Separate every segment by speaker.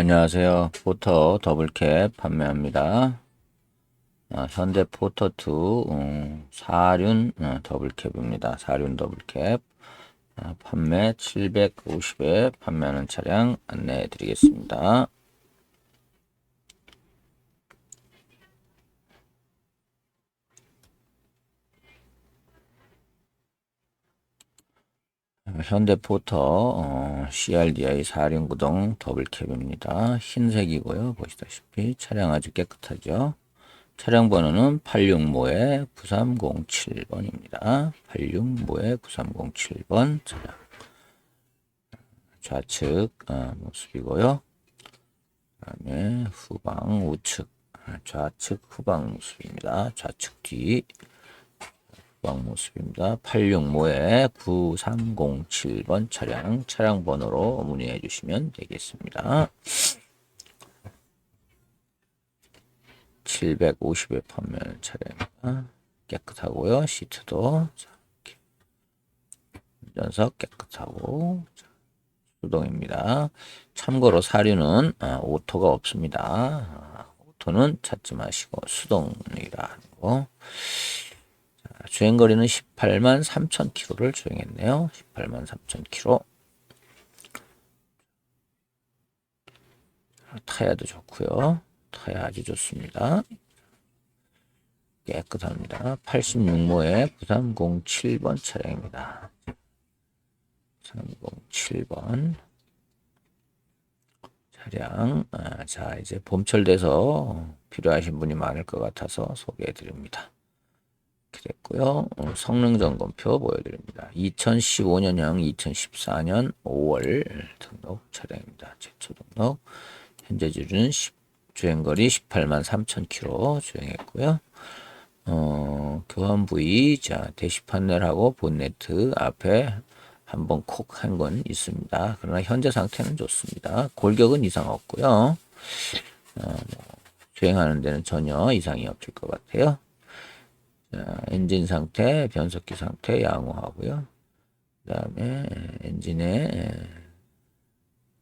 Speaker 1: 안녕하세요. 포터 더블캡 판매합니다. 아, 현대 포터2 음, 사륜 어, 더블캡입니다. 사륜 더블캡 아, 판매 750에 판매하는 차량 안내해 드리겠습니다. 현대 포터 어, CRDI 4륜구동 더블캡입니다. 흰색이고요. 보시다시피 차량 아주 깨끗하죠. 차량 번호는 865에 9307번입니다. 865에 9307번 차량 좌측 어, 모습이고요. 그다음에 후방 우측 아, 좌측 후방 모습입니다. 좌측 뒤 후방 모습입니다. 865에 9307번 차량 차량 번호로 문의해 주시면 되겠습니다. 750에 판매하는 차량입니다. 깨끗하고요. 시트도 운전석 깨끗하고 자, 수동입니다. 참고로 사륜은 아, 오토가 없습니다. 아, 오토는 찾지 마시고 수동이라. 자, 주행거리는 18만 3천 킬로를 주행했네요. 18만 3천 킬로. 타야도 좋고요. 타야 아주 좋습니다. 깨끗합니다. 86모에 9307번 차량입니다. 307번 차량. 아, 자, 이제 봄철 돼서 필요하신 분이 많을 것 같아서 소개해 드립니다. 그랬고요. 어, 성능 점검표 보여드립니다. 2015년형 2014년 5월 등록 차량입니다. 최초 등록. 현재 주는 10, 주행거리 18만 3천 킬로 주행했고요. 어, 교환 부위, 자, 대시 판넬하고 본네트 앞에 한번 콕 한 건 있습니다. 그러나 현재 상태는 좋습니다. 골격은 이상 없고요. 어, 뭐, 주행하는 데는 전혀 이상이 없을 것 같아요. 자, 엔진 상태, 변속기 상태 양호하고요. 그 다음에 엔진에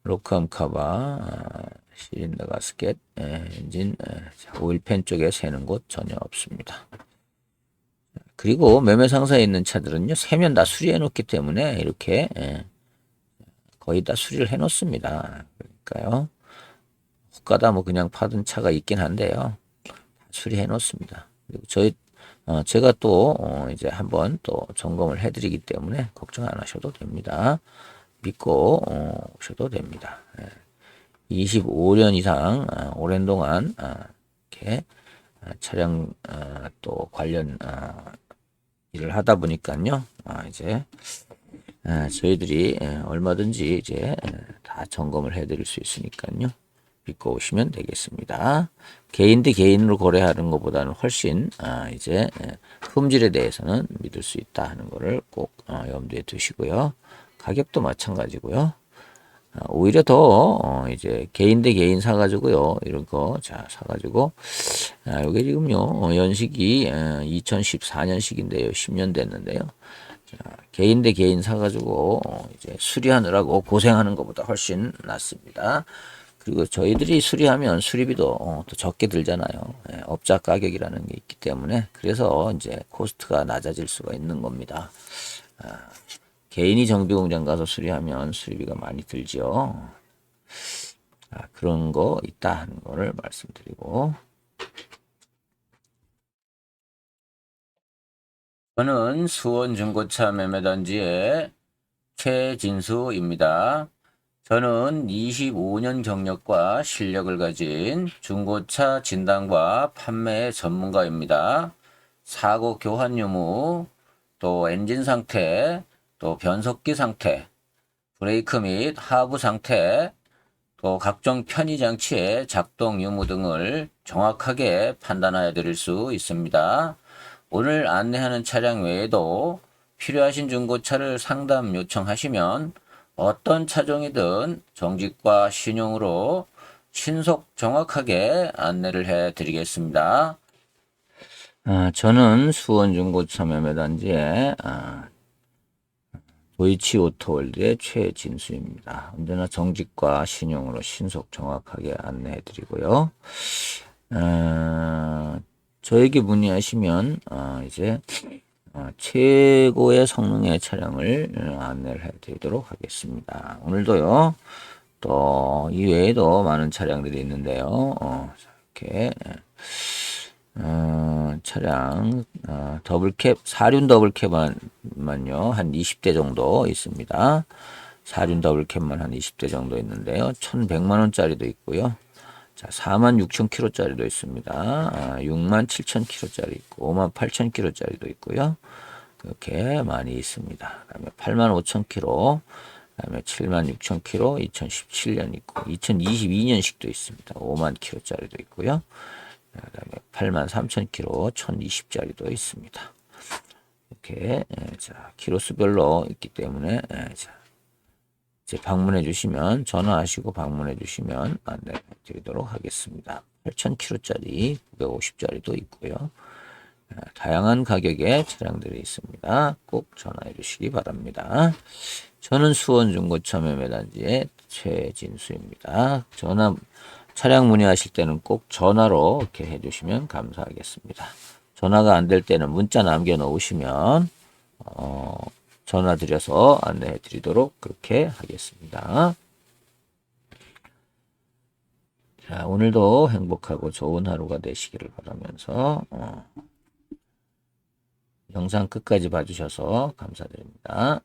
Speaker 1: 로크암 카바, 아, 실린더 가스켓, 에, 엔진, 오일팬 쪽에 새는 곳 전혀 없습니다. 그리고 매매 상사에 있는 차들은요, 세면 다 수리해 놓기 때문에 이렇게 에, 거의 다 수리를 해 놓습니다. 그러니까요, 혹가다 뭐 그냥 파던 차가 있긴 한데요, 수리해 놓습니다. 그리고 저희 어, 제가 또 어, 이제 한번 또 점검을 해드리기 때문에 걱정 안 하셔도 됩니다. 믿고 어, 오셔도 됩니다. 예. 25년 이상 아, 오랜 동안 아, 이렇게 아, 차량 아, 또 관련 아, 일을 하다 보니까요. 아, 이제 아, 저희들이 예, 얼마든지 이제 예, 다 점검을 해드릴 수 있으니까요. 믿고 오시면 되겠습니다. 개인 대 개인으로 거래하는 것보다는 훨씬 아, 이제 예, 품질에 대해서는 믿을 수 있다 하는 것을 꼭 어, 염두에 두시고요. 가격도 마찬가지고요. 아, 오히려 더 어, 이제 개인 대 개인 사가지고요 이런 거 자 사가지고 아, 요게 지금요 어, 연식이 2014년식인데요 10년 됐는데요 자, 개인 대 개인 사가지고 어, 이제 수리하느라고 고생하는 것보다 훨씬 낫습니다. 그리고 저희들이 수리하면 수리비도 어, 더 적게 들잖아요. 예, 업자 가격이라는 게 있기 때문에 그래서 이제 코스트가 낮아질 수가 있는 겁니다. 아, 개인이 정비 공장 가서 수리하면 수리비가 많이 들죠. 아, 그런 거 있다 하는 거를 말씀드리고 저는 수원 중고차 매매 단지의 최진수입니다. 저는 25년 경력과 실력을 가진 중고차 진단과 판매 전문가입니다. 사고 교환 유무, 또 엔진 상태, 또 변속기 상태, 브레이크 및 하부 상태, 또 각종 편의 장치의 작동 유무 등을 정확하게 판단하여 드릴 수 있습니다. 오늘 안내하는 차량 외에도 필요하신 중고차를 상담 요청하시면 어떤 차종이든 정직과 신용으로 신속 정확하게 안내를 해 드리겠습니다. 아, 저는 수원 중고차 매매단지의 아, 도이치 오토월드의 최진수입니다. 언제나 정직과 신용으로 신속 정확하게 안내해 드리고요. 어, 저에게 문의하시면 어, 이제 어, 최고의 성능의 차량을 어, 안내를 해 드리도록 하겠습니다. 오늘도요. 또 이 외에도 많은 차량들이 있는데요. 어, 자, 이렇게 어, 차량 어, 더블캡 사륜 더블캡만요 한 20대 정도 있습니다. 사륜 더블캡만 한 20대 정도 있는데요. 1,100만 원짜리도 있고요. 자, 4만 6천 킬로짜리도 있습니다. 아, 6만 7천 킬로짜리 있고 5만 8천 킬로짜리도 있고요. 그렇게 많이 있습니다. 그다음에 8만 5천 킬로, 그다음에 7만 6천 킬로, 2017년 있고 2022년식도 있습니다. 5만 킬로짜리도 있고요. 그다음에 8만 3천 킬로, 1020짜리도 있습니다. 이렇게 예, 자 키로수별로 있기 때문에 예, 자, 이제 방문해 주시면 전화하시고 방문해 주시면 안내 드리도록 하겠습니다. 8,000km짜리, 950짜리도 있고요. 아, 다양한 가격의 차량들이 있습니다. 꼭 전화해 주시기 바랍니다. 저는 수원 중고차 매매단지의 최진수입니다. 전화 차량 문의하실 때는 꼭 전화로 이렇게 해 주시면 감사하겠습니다. 전화가 안 될 때는 문자 남겨 놓으시면 어, 전화 드려서 안내해 드리도록 그렇게 하겠습니다. 자, 오늘도 행복하고 좋은 하루가 되시기를 바라면서 어, 영상 끝까지 봐주셔서 감사드립니다.